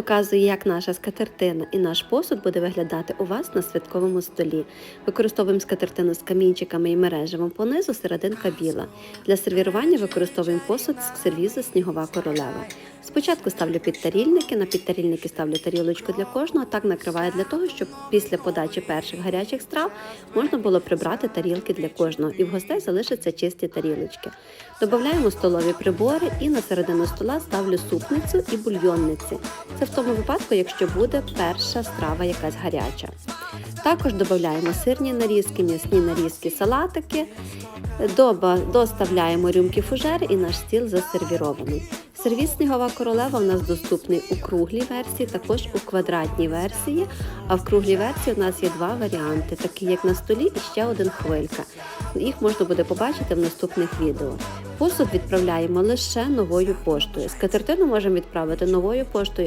показую, як наша скатертина і наш посуд буде виглядати у вас на святковому столі. Використовуємо скатертину з камінчиками і мережевим понизу, серединка біла. Для сервірування використовуємо посуд з сервізу Снігова королева. Спочатку ставлю підтарільники, на підтарільники ставлю тарілочку для кожного, так накриваю для того, щоб після подачі перших гарячих страв можна було прибрати тарілки для кожного, і в гостей залишаться чисті тарілочки. Додаємо столові прибори і на середину стола ставлю супницю і бульйонниці. Це в тому випадку, якщо буде перша страва якась гаряча. Також додаємо сирні нарізки, м'ясні нарізки, салатики. Доставляємо рюмки фужери і наш стіл засервірований. Сервіс Снігова королева у нас доступний у круглій версії, також у квадратній версії. А в круглій версії у нас є два варіанти, такі як на столі і ще один хвилька. Їх можна буде побачити в наступних відео. Посуд відправляємо лише новою поштою. Скатертину можемо відправити новою поштою